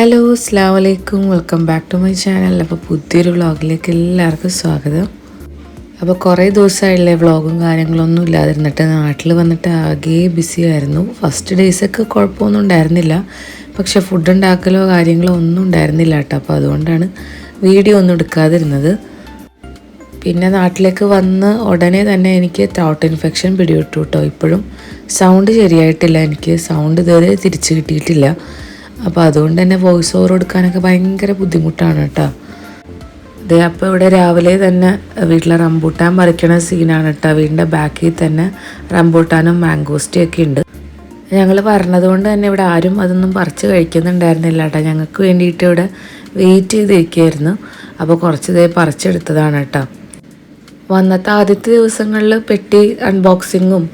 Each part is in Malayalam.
ഹലോ അസ്സാം വലൈക്കും welcome back to my channel അപ്പോൾ പുതിയൊരു വ്ളോഗിലേക്ക് എല്ലാവർക്കും സ്വാഗതം. അപ്പോൾ കുറേ ദിവസമായില്ലേ വ്ളോഗും കാര്യങ്ങളൊന്നും ഇല്ലാതിരുന്നിട്ട് നാട്ടിൽ വന്നിട്ട് ആകെ ബിസി ആയിരുന്നു. ഫസ്റ്റ് ഡേയ്സൊക്കെ കുഴപ്പമൊന്നും ഉണ്ടായിരുന്നില്ല. പക്ഷേ ഫുഡ് ഉണ്ടാക്കലോ കാര്യങ്ങളോ ഒന്നും ഉണ്ടായിരുന്നില്ല കേട്ടോ. അപ്പോൾ അതുകൊണ്ടാണ് വീഡിയോ ഒന്നും എടുക്കാതിരുന്നത്. പിന്നെ നാട്ടിലേക്ക് വന്ന് ഉടനെ തന്നെ എനിക്ക് തൗട്ട് ഇൻഫെക്ഷൻ പിടിവിട്ടു കേട്ടോ. ഇപ്പോഴും സൗണ്ട് ശരിയായിട്ടില്ല. എനിക്ക് സൗണ്ട് ഇതുവരെ തിരിച്ചു കിട്ടിയിട്ടില്ല. അപ്പോൾ അതുകൊണ്ട് തന്നെ വോയിസ് ഓവർ കൊടുക്കാനൊക്കെ ഭയങ്കര ബുദ്ധിമുട്ടാണ് കേട്ടോ. അതെ അപ്പോൾ ഇവിടെ രാവിലെ തന്നെ വീട്ടിലെ റംബൂട്ടാൻ പറിക്കണ സീനാണ് കേട്ടോ. വീടിന്റെ ബാക്കിൽ തന്നെ റംബൂട്ടാനും മാംഗോസ്റ്റും ഒക്കെ ഉണ്ട്. ഞങ്ങൾ പറഞ്ഞതുകൊണ്ട് തന്നെ ഇവിടെ ആരും അതൊന്നും പറിച്ച് കഴിക്കുന്നുണ്ടായിരുന്നില്ല കേട്ടോ. ഞങ്ങൾക്ക് വേണ്ടിയിട്ട് ഇവിടെ വെയിറ്റ് ചെയ്തിരിക്കുകയായിരുന്നു. അപ്പോൾ കുറച്ച് ദേ പറിച്ചെടുത്തതാണ് കേട്ടോ. വന്നത്തെ ആദ്യത്തെ ദിവസങ്ങളിൽ പെട്ടി അൺബോക്സിങ്ങും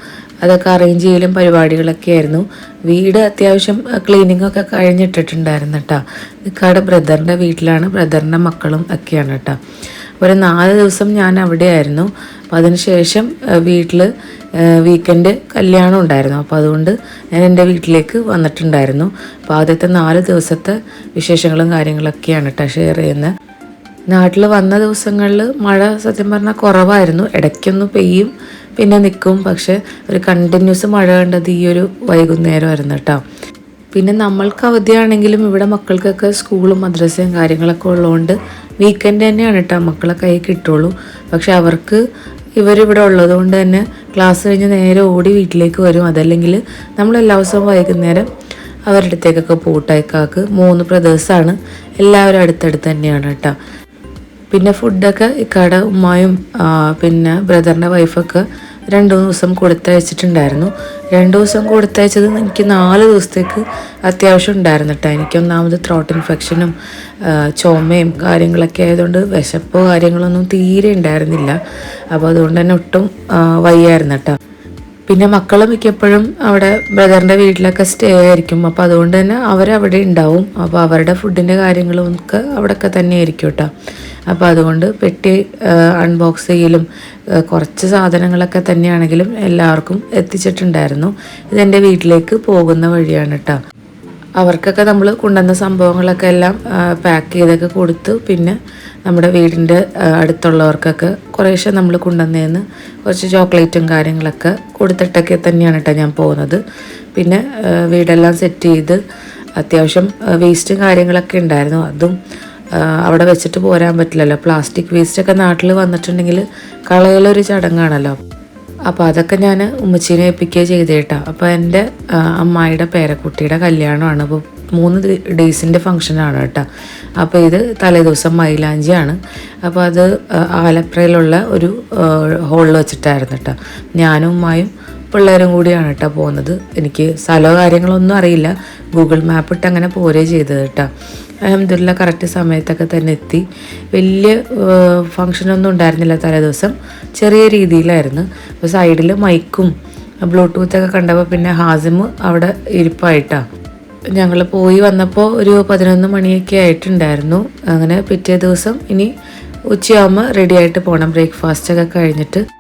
അതൊക്കെ അറേഞ്ച് ചെയ്യലും പരിപാടികളൊക്കെ ആയിരുന്നു. വീട് അത്യാവശ്യം ക്ലീനിങ് ഒക്കെ കഴിഞ്ഞിട്ടിട്ടുണ്ടായിരുന്നു കേട്ടോ ഇക്കാടെ ബ്രദറിന്റെ വീട്ടിലാണ് ബ്രദറിന്റെ മക്കളും ഒക്കെയാണ് കേട്ടോ ഒരു നാല് ദിവസം ഞാൻ അവിടെ ആയിരുന്നു അപ്പോൾ അതിനുശേഷം വീട്ടിൽ വീക്കെൻഡ് കല്യാണം ഉണ്ടായിരുന്നു. അപ്പോൾ അതുകൊണ്ട് ഞാൻ എന്റെ വീട്ടിലേക്ക് വന്നിട്ടുണ്ടായിരുന്നു. അപ്പോൾ ആദ്യത്തെ നാല് ദിവസത്തെ വിശേഷങ്ങളും കാര്യങ്ങളൊക്കെയാണ് കേട്ടോ ഷെയർ ചെയ്യുന്നത് നാട്ടിൽ വന്ന ദിവസങ്ങളിൽ മഴ സത്യം പറഞ്ഞാൽ കുറവായിരുന്നു. ഇടയ്ക്കൊന്ന് പെയ്യും. പിന്നെ നിൽക്കും പക്ഷെ ഒരു കണ്ടിന്യൂസ് മഴ കണ്ടത് ഈ ഒരു വൈകുന്നേരം വൈകുന്നേരമായിരുന്നു കേട്ടോ. പിന്നെ നമ്മൾക്ക് അവധിയാണെങ്കിലും ഇവിടെ മക്കൾക്കൊക്കെ സ്കൂളും മദ്രസയും കാര്യങ്ങളൊക്കെ ഉള്ളതുകൊണ്ട് വീക്കെൻഡ് തന്നെയാണ് കേട്ടോ മക്കളെ കൈ കിട്ടുള്ളൂ. പക്ഷെ അവർക്ക് ഇവരിവിടെ ഉള്ളത് കൊണ്ട് തന്നെ ക്ലാസ് കഴിഞ്ഞ് നേരെ ഓടി വീട്ടിലേക്ക് വരും. അതല്ലെങ്കിൽ നമ്മൾ എല്ലാ ദിവസവും വൈകുന്നേരം അവരുടെ അടുത്തേക്കൊക്കെ പോട്ടേക്കാക്ക് മൂന്ന് ബ്രദേഴ്സാണ് എല്ലാവരും അടുത്തടുത്ത് തന്നെയാണ് കേട്ടോ. പിന്നെ ഫുഡൊക്കെ കട ഉമ്മായും പിന്നെ ബ്രദറിന്റെ വൈഫൊക്കെ രണ്ട് ദിവസം കൊടുത്തയച്ചിട്ടുണ്ടായിരുന്നു. രണ്ട് ദിവസം കൊടുത്തയച്ചത് എനിക്ക് നാല് ദിവസത്തേക്ക് അത്യാവശ്യം ഉണ്ടായിരുന്നു കേട്ടോ എനിക്ക് ഒന്നാമത് ത്രോട്ട് ഇൻഫെക്ഷനും ചുമയും കാര്യങ്ങളൊക്കെ ആയതുകൊണ്ട് വിശപ്പോ കാര്യങ്ങളൊന്നും തീരെ ഉണ്ടായിരുന്നില്ല. അപ്പോൾ അതുകൊണ്ട് തന്നെ ഒട്ടും വയ്യായിരുന്നു കേട്ടോ പിന്നെ മക്കൾ മിക്കപ്പോഴും അവിടെ ബ്രദറിന്റെ വീട്ടിലൊക്കെ സ്റ്റേ ആയിരിക്കും. അപ്പോൾ അതുകൊണ്ട് തന്നെ അവരവിടെ ഉണ്ടാവും. അപ്പോൾ അവരുടെ ഫുഡിന്റെ കാര്യങ്ങളും ഒക്കെ അവിടെയൊക്കെ തന്നെ ആയിരിക്കും കേട്ടോ. അപ്പോൾ അതുകൊണ്ട് പെട്ടി അൺബോക്സ് ചെയ്യലും കുറച്ച് സാധനങ്ങളൊക്കെ തന്നെയാണെങ്കിലും എല്ലാവർക്കും എത്തിച്ചിട്ടുണ്ടായിരുന്നു. ഇതെന്റെ വീട്ടിലേക്ക് പോകുന്ന വഴിയാണ് കേട്ടോ. അവർക്കൊക്കെ നമ്മൾ കൊണ്ടുവന്ന സംഭവങ്ങളൊക്കെ എല്ലാം പാക്ക് ചെയ്തൊക്കെ കൊടുത്തു. പിന്നെ നമ്മുടെ വീടിന്റെ അടുത്തുള്ളവർക്കൊക്കെ കുറേശ്ശെ നമ്മൾ കൊണ്ടുവന്നേന്ന് കുറച്ച് ചോക്ലേറ്റും കാര്യങ്ങളൊക്കെ കൊടുത്തിട്ടൊക്കെ തന്നെയാണ് കേട്ടോ ഞാൻ പോകുന്നത് പിന്നെ വീടെല്ലാം സെറ്റ് ചെയ്ത് അത്യാവശ്യം വേസ്റ്റും കാര്യങ്ങളൊക്കെ ഉണ്ടായിരുന്നു. അതും അവിടെ വെച്ചിട്ട് പോരാൻ പറ്റില്ലല്ലോ. പ്ലാസ്റ്റിക് വേസ്റ്റൊക്കെ നാട്ടിൽ വന്നിട്ടുണ്ടെങ്കിൽ കളയലൊരു ചടങ്ങാണല്ലോ. അപ്പോൾ അതൊക്കെ ഞാൻ ഉമ്മച്ചീനെ ഏൽപ്പിക്കുക കേട്ടോ അപ്പോൾ എന്റെ അമ്മായിയുടെ പേരക്കുട്ടിയുടെ കല്യാണമാണ്. അപ്പോൾ മൂന്ന് ഡേയ്സിന്റെ ഫങ്ഷനാണ് കേട്ടോ. അപ്പോൾ ഇത് തലേദിവസം മൈലാഞ്ചിയാണ്. അപ്പോൾ അത് ആലപ്പുഴയിലുള്ള ഒരു ഹോളിൽ വെച്ചിട്ടായിരുന്നു കേട്ടോ. ഞാനും ഉമ്മായും പിള്ളേരും കൂടിയാണ് കേട്ടോ പോകുന്നത്. എനിക്ക് സ്ഥലമോ കാര്യങ്ങളൊന്നും അറിയില്ല. ഗൂഗിൾ മാപ്പ് ഇട്ട് അങ്ങനെ പോരേ ചെയ്തത് കേട്ടോ. അഹമ്മദില്ല കറക്റ്റ് സമയത്തൊക്കെ തന്നെ എത്തി. വലിയ ഫങ്ഷനൊന്നും ഉണ്ടായിരുന്നില്ല തലേ ദിവസം. ചെറിയ രീതിയിലായിരുന്നു. അപ്പോൾ സൈഡിൽ മൈക്കും ബ്ലൂടൂത്തൊക്കെ കണ്ടപ്പോൾ പിന്നെ ഹാസിം അവിടെ ഇരിപ്പായിട്ടാണ് ഞങ്ങൾ പോയി വന്നപ്പോൾ ഒരു പതിനൊന്ന് മണിയൊക്കെ ആയിട്ടുണ്ടായിരുന്നു. അങ്ങനെ പിറ്റേ ദിവസം ഇനി ഉച്ചയാകുമ്പോൾ റെഡിയായിട്ട് പോകണം ബ്രേക്ക്ഫാസ്റ്റൊക്കെ കഴിഞ്ഞിട്ട്.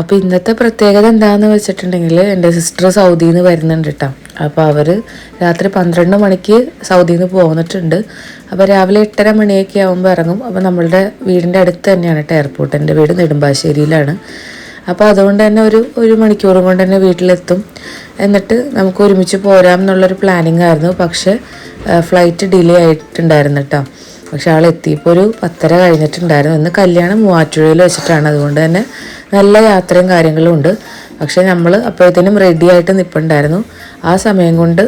അപ്പോൾ ഇന്നത്തെ പ്രത്യേകത എന്താണെന്ന് വെച്ചിട്ടുണ്ടെങ്കിൽ എന്റെ സിസ്റ്റർ സൗദിയിൽ നിന്ന് വരുന്നുണ്ട് കേട്ടോ അപ്പോൾ അവർ രാത്രി പന്ത്രണ്ട് മണിക്ക് സൗദിയിൽ നിന്ന് പോന്നിട്ടുണ്ട്. അപ്പോൾ രാവിലെ എട്ടര മണിയൊക്കെ ആകുമ്പോൾ ഇറങ്ങും. അപ്പോൾ നമ്മളുടെ വീടിന്റെ അടുത്ത് തന്നെയാണ് കേട്ടോ എയർപോർട്ട് എന്റെ വീട് നെടുമ്പാശ്ശേരിയിലാണ്. അപ്പോൾ അതുകൊണ്ട് തന്നെ ഒരു ഒരു മണിക്കൂറും കൊണ്ട് തന്നെ വീട്ടിലെത്തും. എന്നിട്ട് നമുക്ക് ഒരുമിച്ച് പോരാം എന്നുള്ളൊരു പ്ലാനിങ് ആയിരുന്നു. പക്ഷേ ഫ്ലൈറ്റ് ഡിലേ ആയിട്ടുണ്ടായിരുന്നു കേട്ടോ പക്ഷെ ആൾ എത്തിയപ്പോൾ ഒരു പത്തര കഴിഞ്ഞിട്ടുണ്ടായിരുന്നു. ഇന്ന് കല്യാണം മൂവാറ്റുപുഴയിൽ വെച്ചിട്ടാണ്. അതുകൊണ്ട് തന്നെ നല്ല യാത്രയും കാര്യങ്ങളും ഉണ്ട്. പക്ഷെ നമ്മൾ അപ്പോഴത്തേനും റെഡി ആയിട്ട് നിൽപ്പുണ്ടായിരുന്നു ആ സമയം കൊണ്ട്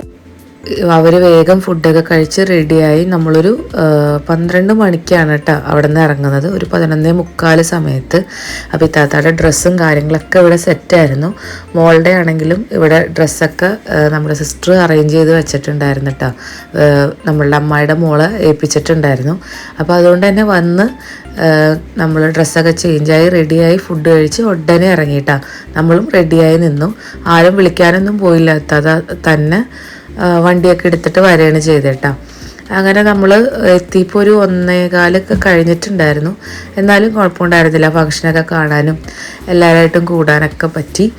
അവർ വേഗം ഫുഡൊക്കെ കഴിച്ച് റെഡിയായി നമ്മളൊരു പന്ത്രണ്ട് മണിക്കാണ് കേട്ടോ അവിടെ നിന്ന് ഇറങ്ങുന്നത്. ഒരു പതിനൊന്നേ മുക്കാൽ സമയത്ത്. അപ്പോൾ ഇത്താത്തയുടെ ഡ്രസ്സും കാര്യങ്ങളൊക്കെ ഇവിടെ സെറ്റായിരുന്നു മോളുടെ ആണെങ്കിലും ഇവിടെ ഡ്രസ്സൊക്കെ നമ്മുടെ സിസ്റ്റർ അറേഞ്ച് ചെയ്ത് വെച്ചിട്ടുണ്ടായിരുന്നു കേട്ടോ നമ്മളുടെ അമ്മായിയുടെ മോളെ ഏൽപ്പിച്ചിട്ടുണ്ടായിരുന്നു. അപ്പോൾ അതുകൊണ്ട് തന്നെ വന്ന് നമ്മൾ ഡ്രസ്സൊക്കെ ചേഞ്ചായി റെഡിയായി ഫുഡ് കഴിച്ച് ഉടനെ ഇറങ്ങിയിട്ടാണ് നമ്മളും റെഡിയായി നിന്നു. ആരും വിളിക്കാനൊന്നും പോയില്ല. തന്നെ വണ്ടിയൊക്കെ എടുത്തിട്ട് വരികയാണ് ചെയ്തേട്ടാ. അങ്ങനെ നമ്മൾ എത്തിയപ്പോൾ ഒരു ഒന്നേകാലൊക്കെ കഴിഞ്ഞിട്ടുണ്ടായിരുന്നു. എന്നാലും കുഴപ്പമുണ്ടായിരുന്നില്ല. ഫംഗ്ഷനൊക്കെ കാണാനും എല്ലാവരായിട്ടും കൂടാനൊക്കെ പറ്റി.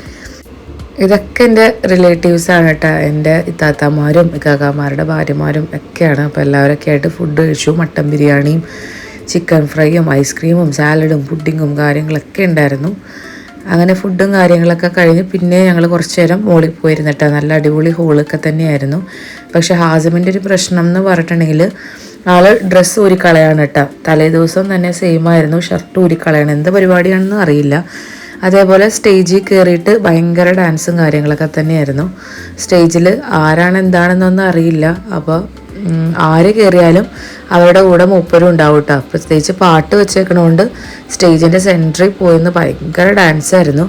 ഇതൊക്കെ എന്റെ റിലേറ്റീവ്സാണ് കേട്ടോ. എന്റെ ഇത്താത്തമാരും ഇക്കാക്കാമാരുടെ ഭാര്യമാരും ഒക്കെയാണ്. അപ്പോൾ എല്ലാവരൊക്കെ ആയിട്ട് ഫുഡ് കഴിച്ചു. മട്ടൻ ബിരിയാണിയും ചിക്കൻ ഫ്രൈയും ഐസ്ക്രീമും സാലഡും പുഡിങ്ങും കാര്യങ്ങളൊക്കെ ഉണ്ടായിരുന്നു. അങ്ങനെ ഫുഡും കാര്യങ്ങളൊക്കെ കഴിഞ്ഞ് പിന്നെ ഞങ്ങൾ കുറച്ച് നേരം മോളിൽ പോയിരുന്നിട്ട്. നല്ല അടിപൊളി ഹോളൊക്കെ തന്നെയായിരുന്നു. പക്ഷെ ഹാസമിന്റെ ഒരു പ്രശ്നം എന്ന് പറഞ്ഞിട്ടുണ്ടെങ്കിൽ ആൾ ഡ്രസ്സ് ഊരിക്കളയാണ് കേട്ടോ. തലേ ദിവസം തന്നെ സെയിം ആയിരുന്നു. ഷർട്ട് ഊരിക്കളയാണ്. എന്ത് പരിപാടിയാണെന്ന് അറിയില്ല. അതേപോലെ സ്റ്റേജിൽ കയറിയിട്ട് ഭയങ്കര ഡാൻസും കാര്യങ്ങളൊക്കെ തന്നെയായിരുന്നു. സ്റ്റേജിൽ ആരാണ് എന്താണെന്നൊന്നും അറിയില്ല. അപ്പോൾ ആര് കയറിയാലും അവരുടെ കൂടെ മൂപ്പരും ഉണ്ടാവും കേട്ടോ പ്രത്യേകിച്ച് പാട്ട് വെച്ചേക്കണോണ്ട് സ്റ്റേജിന്റെ സെന്ററിൽ പോയിന്ന് ഭയങ്കര ഡാൻസ് ആയിരുന്നു.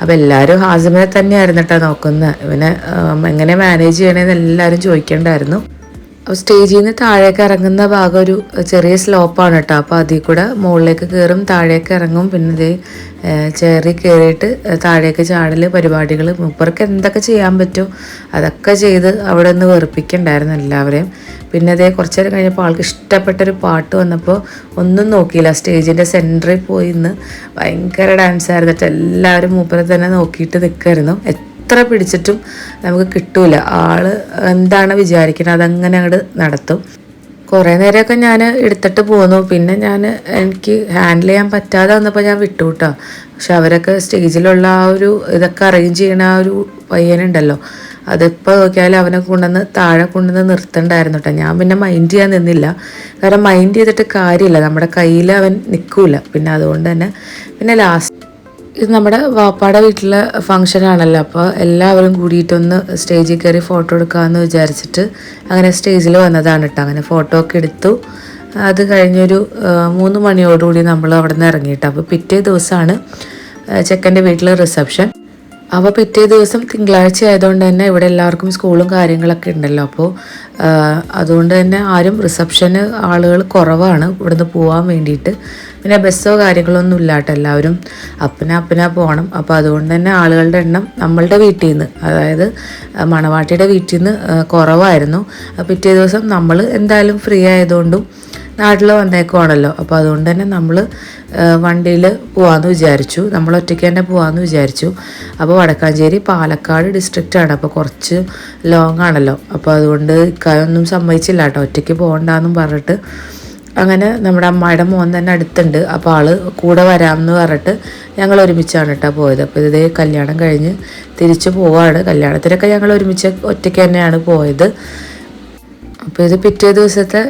അപ്പോൾ എല്ലാവരും ഹാസിമിനെ തന്നെയായിരുന്നു കേട്ടോ നോക്കുന്നത് ഇവനെ എങ്ങനെ മാനേജ് ചെയ്യണമെന്ന് എല്ലാവരും ചോദിക്കേണ്ടായിരുന്നു. സ്റ്റേജിൽ നിന്ന് താഴേക്ക് ഇറങ്ങുന്ന ഭാഗം ഒരു ചെറിയ സ്ലോപ്പാണ് കേട്ടോ. അപ്പോൾ അതിൽ കൂടെ മുകളിലേക്ക് കയറും താഴേക്ക് ഇറങ്ങും. പിന്നെ ഇത് ചേറി കയറിയിട്ട് താഴേക്ക് ചാടൽ പരിപാടികൾ മൂപ്പർക്ക് എന്തൊക്കെ ചെയ്യാൻ പറ്റുമോ അതൊക്കെ ചെയ്ത് അവിടെ നിന്ന് വെറുപ്പിക്കണ്ടായിരുന്നു എല്ലാവരെയും. പിന്നെ അതേ കുറച്ച് നേരം കഴിഞ്ഞപ്പോൾ ആൾക്ക് ഇഷ്ടപ്പെട്ടൊരു പാട്ട് വന്നപ്പോൾ ഒന്നും നോക്കിയില്ല. സ്റ്റേജിന്റെ സെന്ററിൽ പോയി ഇന്ന് ഭയങ്കര ഡാൻസ് ആയിരുന്നിട്ട് എല്ലാവരും മൂപ്പരെ തന്നെ നോക്കിയിട്ട് നിൽക്കുമായിരുന്നു എത്ര പിടിച്ചിട്ടും നമുക്ക് കിട്ടൂല. ആൾ എന്താണ് വിചാരിക്കുന്നത് അതങ്ങനെ അങ്ങോട്ട് നടത്തും. കുറേ നേരമൊക്കെ ഞാൻ എടുത്തിട്ട് പോന്നു. പിന്നെ ഞാൻ എനിക്ക് ഹാൻഡിൽ ചെയ്യാൻ പറ്റാതെ വന്നപ്പോൾ ഞാൻ വിട്ടു കേട്ടോ പക്ഷെ അവരൊക്കെ സ്റ്റേജിലുള്ള ആ ഒരു ഇതൊക്കെ അറേഞ്ച് ചെയ്യണ ആ ഒരു പയ്യനുണ്ടല്ലോ. അതിപ്പോൾ നോക്കിയാൽ അവനെ കൊണ്ടുവന്ന് താഴെ കൊണ്ടുവന്ന് നിർത്തണ്ടായിരുന്നു കേട്ടോ ഞാൻ പിന്നെ മൈൻഡ് ചെയ്യാൻ നിന്നില്ല. കാരണം മൈൻഡ് ചെയ്തിട്ട് കാര്യമില്ല. നമ്മുടെ കയ്യിൽ അവൻ നിൽക്കൂല പിന്നെ അതുകൊണ്ട് തന്നെ പിന്നെ ലാസ്റ്റ് ഇത് നമ്മുടെ വാപ്പാടെ വീട്ടിലെ ഫംഗ്ഷൻ ആണല്ലോ. അപ്പോൾ എല്ലാവരും കൂടിയിട്ടൊന്ന് സ്റ്റേജിൽ കയറി ഫോട്ടോ എടുക്കാമെന്ന് വിചാരിച്ചിട്ട് അങ്ങനെ സ്റ്റേജിൽ വന്നതാണ് കേട്ടോ അങ്ങനെ ഫോട്ടോ ഒക്കെ എടുത്തു. അത് കഴിഞ്ഞൊരു മൂന്ന് മണിയോടുകൂടി നമ്മൾ അവിടെ നിന്ന് ഇറങ്ങിയിട്ട്. അപ്പോൾ പിറ്റേ ദിവസമാണ് ചെക്കന്റെ വീട്ടിൽ റിസപ്ഷൻ അപ്പോൾ പിറ്റേ ദിവസം തിങ്കളാഴ്ച ആയതുകൊണ്ട് തന്നെ ഇവിടെ എല്ലാവർക്കും സ്കൂളും കാര്യങ്ങളൊക്കെ ഉണ്ടല്ലോ. അപ്പോൾ അതുകൊണ്ട് തന്നെ ആരും റിസപ്ഷന് ആളുകൾ കുറവാണ്. ഇവിടുന്ന് പോകാൻ വേണ്ടിയിട്ട്. പിന്നെ ബസ്സോ കാര്യങ്ങളൊന്നും ഇല്ലാട്ടോ എല്ലാവരും. അപ്പന അപ്പന പോകണം അപ്പോൾ അതുകൊണ്ട് തന്നെ ആളുകളുടെ എണ്ണം നമ്മളുടെ വീട്ടിൽ നിന്ന് അതായത് മണവാട്ടിയുടെ വീട്ടിൽ നിന്ന് കുറവായിരുന്നു. പിറ്റേ ദിവസം നമ്മൾ എന്തായാലും ഫ്രീ ആയതുകൊണ്ടും നാട്ടിൽ വന്നേക്കുവാണല്ലോ. അപ്പോൾ അതുകൊണ്ട് തന്നെ നമ്മൾ വണ്ടിയിൽ പോകാമെന്ന് വിചാരിച്ചു. നമ്മൾ ഒറ്റയ്ക്ക് തന്നെ പോകാമെന്ന് വിചാരിച്ചു. അപ്പോൾ വടക്കാഞ്ചേരി പാലക്കാട് ഡിസ്ട്രിക്റ്റ് ആണ്. അപ്പോൾ കുറച്ച് ലോങ് ആണല്ലോ. അപ്പോൾ അതുകൊണ്ട് ഇക്കായൊന്നും സമ്മതിച്ചില്ല കേട്ടോ. ഒറ്റയ്ക്ക് പോകണ്ടെന്നും പറഞ്ഞിട്ട് അങ്ങനെ നമ്മുടെ അമ്മായിയുടെ മോൻ തന്നെ അടുത്തുണ്ട്. അപ്പോൾ ആൾ കൂടെ വരാമെന്ന് പറഞ്ഞിട്ട് ഞങ്ങൾ ഒരുമിച്ചാണ് കേട്ടോ പോയത്. അപ്പോൾ ഇതേ കല്യാണം കഴിഞ്ഞ് തിരിച്ചു പോവാണ്. കല്യാണത്തിനൊക്കെ ഞങ്ങൾ ഒരുമിച്ച് ഒറ്റയ്ക്ക് തന്നെയാണ് പോയത്. അപ്പോൾ ഇത് പിറ്റേ ദിവസത്തെ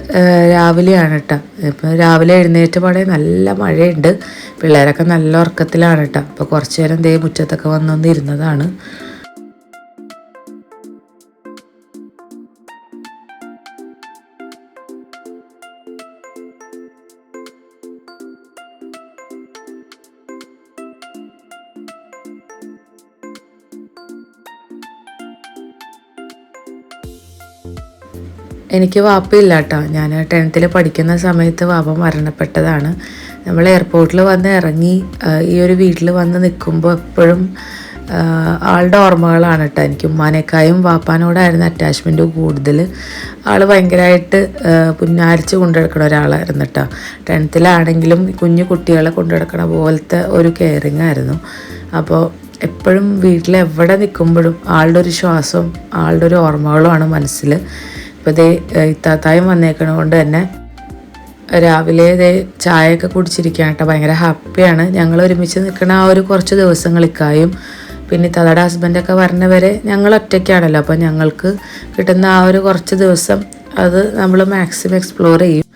രാവിലെയാണ് കേട്ടോ ഇപ്പം രാവിലെ എഴുന്നേറ്റ പാടെ നല്ല മഴയുണ്ട്. പിള്ളേരൊക്കെ നല്ല ഉറക്കത്തിലാണ് കേട്ടോ അപ്പോൾ കുറച്ച് നേരം ദേ മുറ്റത്തൊക്കെ വന്നൊന്ന് എനിക്ക് വാപ്പയില്ല കേട്ടോ ഞാൻ ടെൻത്തിൽ പഠിക്കുന്ന സമയത്ത് വാപ്പ മരണപ്പെട്ടതാണ്. നമ്മൾ എയർപോർട്ടിൽ വന്ന് ഇറങ്ങി ഈ ഒരു വീട്ടിൽ വന്ന് നിൽക്കുമ്പോൾ എപ്പോഴും ആളുടെ ഓർമ്മകളാണ് കേട്ടോ എനിക്ക്. ഉമ്മാനേക്കായും വാപ്പാനോടായിരുന്നു അറ്റാച്ച്മെന്റ് കൂടുതൽ ആൾ ഭയങ്കരമായിട്ട് പുന്നാരിച്ച് കൊണ്ടുനടക്കണ ഒരാളായിരുന്നു കേട്ടോ ടെൻത്തിലാണെങ്കിലും കുഞ്ഞു കുട്ടികളെ കൊണ്ടുനടക്കണ പോലത്തെ ഒരു കെയറിങ് ആയിരുന്നു. അപ്പോൾ എപ്പോഴും വീട്ടിൽ എവിടെ നിൽക്കുമ്പോഴും ആളുടെ ഒരു ശ്വാസവും ആളുടെ ഒരു ഓർമ്മകളുമാണ് മനസ്സിൽ ഇപ്പോൾ ദേ ഇത്താത്തായും വന്നേക്കണ കൊണ്ട് തന്നെ രാവിലെ ഇതേ ചായയൊക്കെ കുടിച്ചിരിക്കുകയാണ് കേട്ടോ. ഭയങ്കര ഹാപ്പിയാണ്. ഞങ്ങൾ ഒരുമിച്ച് നിൽക്കുന്ന ആ ഒരു കുറച്ച് ദിവസങ്ങളിക്കായും പിന്നെ ഇത്താത്തയുടെ ഹസ്ബൻഡൊക്കെ വരണവരെ ഞങ്ങൾ ഒറ്റയ്ക്കാണല്ലോ. അപ്പോൾ ഞങ്ങൾക്ക് കിട്ടുന്ന ആ ഒരു കുറച്ച് ദിവസം അത് നമ്മൾ മാക്സിമം എക്സ്പ്ലോർ ചെയ്യും.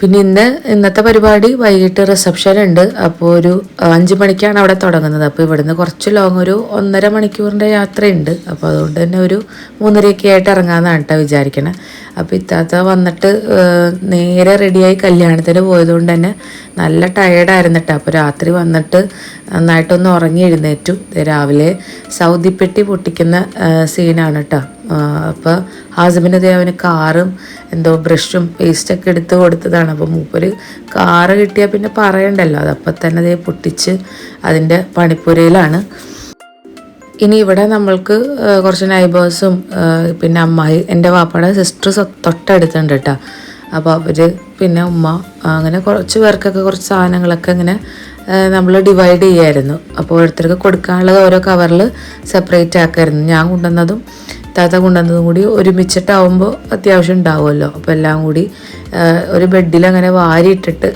പിന്നെ ഇന്ന് ഇന്നത്തെ പരിപാടി വൈകിട്ട് റിസപ്ഷൻ ഉണ്ട്. അപ്പോൾ ഒരു അഞ്ച് മണിക്കാണ് അവിടെ തുടങ്ങുന്നത്. അപ്പോൾ ഇവിടുന്ന് കുറച്ച് ലോങ് ഒരു ഒന്നര മണിക്കൂറിന്റെ യാത്രയുണ്ട്. അപ്പോൾ അതുകൊണ്ട് തന്നെ ഒരു മൂന്നരയൊക്കെ ആയിട്ട് ഇറങ്ങാമെന്നാണ് കേട്ടോ വിചാരിക്കണേ. അപ്പോൾ ഇത്താത്ത വന്നിട്ട് നേരെ റെഡിയായി കല്യാണത്തിന് പോയതുകൊണ്ട് തന്നെ നല്ല ടയേർഡായിരുന്നു കേട്ടോ അപ്പോൾ രാത്രി വന്നിട്ട് നന്നായിട്ടൊന്ന് ഉറങ്ങി എഴുന്നേറ്റു. രാവിലെ സൗദിപ്പെട്ടി പൊട്ടിക്കുന്ന സീനാണ് കേട്ടോ അപ്പോൾ ഹസ്ബൻഡ് അവന് കാറും എന്തോ ബ്രഷും പേസ്റ്റൊക്കെ എടുത്ത് കൊടുത്തതാണ്. അപ്പോൾ മൂപ്പര് കാറ് കിട്ടിയാൽ പിന്നെ പറയണ്ടല്ലോ. അതപ്പം തന്നെ അതേ പൊട്ടിച്ച് അതിന്റെ പണിപ്പുരയിലാണ്. ഇനി ഇവിടെ നമ്മൾക്ക് കുറച്ച് നൈബേഴ്സും പിന്നെ അമ്മായി എന്റെ വാപ്പയുടെ സിസ്റ്റർ തൊട്ടടുത്തുണ്ട് കേട്ടോ അപ്പോൾ അവർ പിന്നെ ഉമ്മ അങ്ങനെ കുറച്ച് പേർക്കൊക്കെ കുറച്ച് സാധനങ്ങളൊക്കെ ഇങ്ങനെ നമ്മൾ ഡിവൈഡ് ചെയ്യായിരുന്നു. അപ്പോൾ ഓരോരുത്തർക്ക് കൊടുക്കാനുള്ളത് ഓരോ കവറിൽ സെപ്പറേറ്റ് ആക്കായിരുന്നു. ഞാൻ കൊണ്ടുവന്നതും താത്ത കൊണ്ടുവന്നതും കൂടി ഒരുമിച്ചിട്ടാവുമ്പോൾ അത്യാവശ്യം ഉണ്ടാവുമല്ലോ. അപ്പോൾ എല്ലാം കൂടി ഒരു ബെഡിൽ അങ്ങനെ വാരിയിട്ടിട്ട്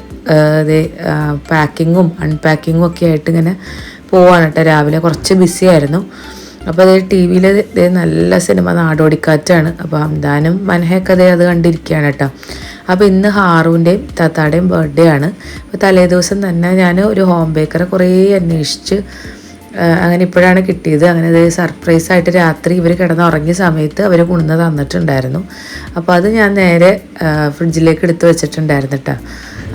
പാക്കിങ്ങും അൺപാക്കിങ്ങും ഒക്കെ ആയിട്ട് ഇങ്ങനെ പോവാണ് കേട്ടോ രാവിലെ. കുറച്ച് ബിസി ആയിരുന്നു. അപ്പോൾ അതേ ടി വിയിൽ നല്ല സിനിമ നാടോടിക്കാറ്റാണ്. അപ്പോൾ അംദാനും മനഹയൊക്കെ അതേ അത് കണ്ടിരിക്കുകയാണ് കേട്ടോ. അപ്പോൾ ഇന്ന് ഹാറുവിന്റെയും താത്താടെയും ബർത്ത്ഡേ ആണ്. അപ്പോൾ തലേ ദിവസം തന്നെ ഞാൻ ഒരു ഹോം ബേക്കറെ കുറേ അന്വേഷിച്ച് അങ്ങനെ ഇപ്പോഴാണ് കിട്ടിയത്. അങ്ങനെ അത് സർപ്രൈസ് ആയിട്ട് രാത്രി ഇവർ കിടന്നുറങ്ങിയ സമയത്ത് അവർ കൊണ്ടുവന്ന് തന്നിട്ടുണ്ടായിരുന്നു. അപ്പോൾ അത് ഞാൻ നേരെ ഫ്രിഡ്ജിലേക്ക് എടുത്ത് വെച്ചിട്ടുണ്ടായിരുന്നു കേട്ടോ.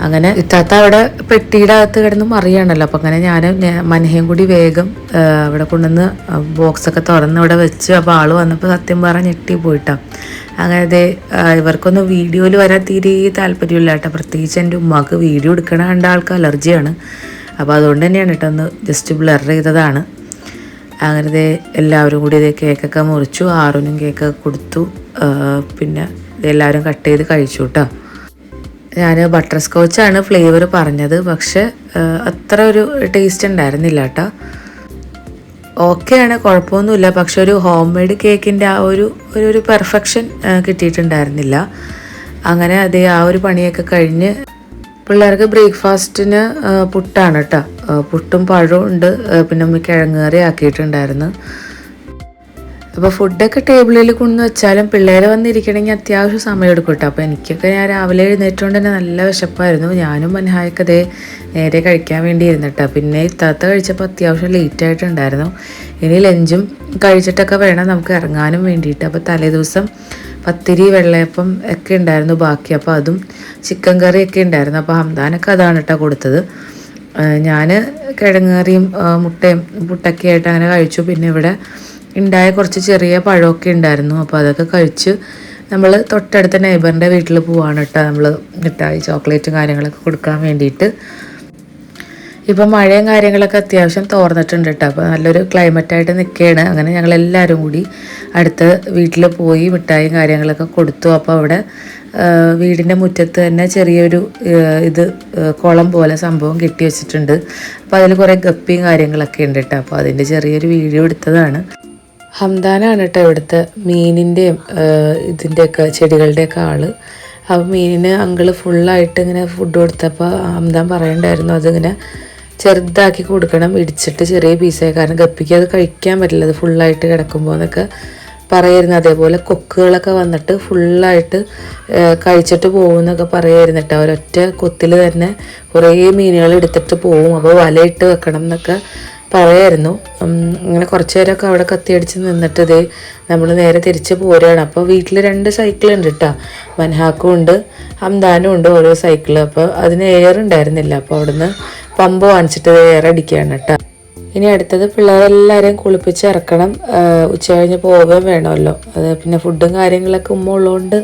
അങ്ങനെ ഇത്താത്ത അവിടെ പെട്ടിയുടെ അകത്ത് കിടന്ന് മറിയാണല്ലോ. അപ്പം അങ്ങനെ ഞാൻ മനഹയും കൂടി വേഗം അവിടെ കൊണ്ടുവന്ന് ബോക്സൊക്കെ തുറന്ന് അവിടെ വെച്ച്. അപ്പോൾ ആൾ വന്നപ്പോൾ സത്യം പറഞ്ഞ് ഞെട്ടി പോയിട്ടാ. അങ്ങനെ അതെ ഇവർക്കൊന്ന് വീഡിയോയിൽ വരാൻ തീരെ താല്പര്യമില്ല കേട്ടോ. പ്രത്യേകിച്ച് എന്റെ ഉമ്മാക്ക് വീഡിയോ എടുക്കണ കണ്ട ആൾക്ക് അലർജിയാണ്. അപ്പോൾ അതുകൊണ്ട് തന്നെയാണ് കേട്ടോ ഒന്ന് ജസ്റ്റ് ബ്ലർ ചെയ്തതാണ്. അങ്ങനെ എല്ലാവരും കൂടി ഇതേ കേക്കൊക്കെ മുറിച്ചു. ആറിനും കേക്കൊക്കെ കൊടുത്തു. പിന്നെ എല്ലാവരും കട്ട് ചെയ്ത് കഴിച്ചു കേട്ടോ. ഞാൻ ബട്ടർ സ്കോച്ചാണ് ഫ്ലേവർ പറഞ്ഞത്. പക്ഷെ അത്ര ഒരു ടേസ്റ്റ് ഉണ്ടായിരുന്നില്ല കേട്ടോ ഓക്കെയാണ് കുഴപ്പമൊന്നുമില്ല. പക്ഷെ ഒരു ഹോം മെയ്ഡ് കേക്കിന്റെ ആ ഒരു ഒരു പെർഫെക്ഷൻ കിട്ടിയിട്ടുണ്ടായിരുന്നില്ല. അങ്ങനെ അതേ ആ ഒരു പണിയൊക്കെ കഴിഞ്ഞ് പിള്ളേർക്ക് ബ്രേക്ക്ഫാസ്റ്റിന് പുട്ടാണ് കേട്ടോ പുട്ടും പഴവും ഉണ്ട്. പിന്നെ കിഴങ്ങ് കറി ആക്കിയിട്ടുണ്ടായിരുന്നു. അപ്പോൾ ഫുഡൊക്കെ ടേബിളിൽ കൊണ്ടു വെച്ചാലും പിള്ളേരെ വന്നിരിക്കണമെങ്കിൽ അത്യാവശ്യം സമയം എടുക്കും കേട്ടോ അപ്പോൾ എനിക്കൊക്കെ ഞാൻ രാവിലെ എഴുന്നേറ്റുകൊണ്ട് തന്നെ നല്ല വിശപ്പായിരുന്നു. ഞാനും മൻഹായൊക്കെ അതേ നേരെ കഴിക്കാൻ വേണ്ടി ഇരുന്നിട്ടാ പിന്നെ ഇത്താത്ത കഴിച്ചപ്പോൾ അത്യാവശ്യം ലേറ്റ് ആയിട്ടുണ്ടായിരുന്നു. ഇനി ലഞ്ചും കഴിച്ചിട്ടൊക്കെ വേണം നമുക്ക് ഇറങ്ങാനും വേണ്ടിയിട്ട്. അപ്പോൾ തലേദിവസം പത്തിരി വെള്ളയപ്പം ഒക്കെ ഉണ്ടായിരുന്നു ബാക്കി. അപ്പോൾ അതും ചിക്കൻ കറിയൊക്കെ ഉണ്ടായിരുന്നു. അപ്പോൾ ഹംദാനൊക്കെ അതാണ് കേട്ടോ കൊടുത്തത്. ഞാൻ കിഴങ്ങ് കറിയും മുട്ടയും പുട്ടൊക്കെ ആയിട്ട് അങ്ങനെ കഴിച്ചു. പിന്നെ ഇവിടെ ഉണ്ടായ കുറച്ച് ചെറിയ പഴമൊക്കെ ഉണ്ടായിരുന്നു. അപ്പോൾ അതൊക്കെ കഴിച്ച് നമ്മൾ തൊട്ടടുത്ത നെയ്ബറിന്റെ വീട്ടിൽ പോവാണ് കേട്ടോ. നമ്മൾ മിഠായി ചോക്ലേറ്റും കാര്യങ്ങളൊക്കെ കൊടുക്കാൻ വേണ്ടിയിട്ട്. ഇപ്പം മഴയും കാര്യങ്ങളൊക്കെ അത്യാവശ്യം തോർന്നിട്ടുണ്ട് കേട്ടോ. അപ്പോൾ നല്ലൊരു ക്ലൈമറ്റായിട്ട് നിൽക്കുകയാണ്. അങ്ങനെ ഞങ്ങൾ എല്ലാവരും കൂടി അടുത്ത വീട്ടിൽ പോയി മിഠായും കാര്യങ്ങളൊക്കെ കൊടുത്തു. അപ്പോൾ അവിടെ വീടിന്റെ മുറ്റത്ത് തന്നെ ചെറിയൊരു ഇത് കുളം പോലെ സംഭവം കെട്ടി വെച്ചിട്ടുണ്ട്. അപ്പോൾ അതിൽ കുറേ ഗപ്പിയും കാര്യങ്ങളൊക്കെ ഉണ്ട് കേട്ടോ. അപ്പോൾ അതിന്റെ ചെറിയൊരു വീഡിയോ എടുത്തതാണ്. ഹംദാനാണ് കേട്ടോ ഇവിടുത്തെ മീനിന്റെയും ഇതിന്റെയൊക്കെ ചെടികളുടെയൊക്കെ ആൾ. അപ്പോൾ മീനിന് അങ്കിൾ ഫുള്ളായിട്ട് ഇങ്ങനെ ഫുഡ് കൊടുത്തപ്പോൾ ഹംദാൻ പറയണ്ടായിരുന്നു അതിങ്ങനെ ചെറുതാക്കി കൊടുക്കണം ഇടിച്ചിട്ട് ചെറിയ പീസായി കാരണം ഗപ്പിക്ക് അത് കഴിക്കാൻ പറ്റില്ല അത് ഫുള്ളായിട്ട് കിടക്കുമ്പോൾ എന്നൊക്കെ പറയായിരുന്നു. അതേപോലെ കൊക്കുകളൊക്കെ വന്നിട്ട് ഫുള്ളായിട്ട് കഴിച്ചിട്ട് പോകും എന്നൊക്കെ പറയായിരുന്നു കേട്ടോ ഒരൊറ്റ കൊത്തിൽ തന്നെ കുറേ മീനുകൾ എടുത്തിട്ട് പോകും. അപ്പോൾ വലയിട്ട് വെക്കണം എന്നൊക്കെ പറയായിരുന്നു. ഇങ്ങനെ കുറച്ച് നേരമൊക്കെ അവിടെ കത്തിയടിച്ച് നിന്നിട്ട് ഇതേ നമ്മൾ നേരെ തിരിച്ച് പോരുകയാണ്. അപ്പോൾ വീട്ടിൽ രണ്ട് സൈക്കിൾ ഉണ്ട് കേട്ടോ മൻഹാക്കും ഉണ്ട് ഹംദാനും ഉണ്ട് ഓരോ സൈക്കിൾ അപ്പോൾ അതിന് എയർ ഉണ്ടായിരുന്നില്ല. അപ്പോൾ അവിടുന്ന് പമ്പ് വാങ്ങിച്ചിട്ട് എയർ അടിക്കുകയാണ് കേട്ടോ ഇനി അടുത്തത് പിള്ളേരെല്ലാവരെയും കുളിപ്പിച്ച് ഇറക്കണം. ഉച്ച കഴിഞ്ഞ് പോവുകയും വേണമല്ലോ. അത് പിന്നെ ഫുഡും കാര്യങ്ങളൊക്കെ ഉമ്മ ഉള്ളതുകൊണ്ട്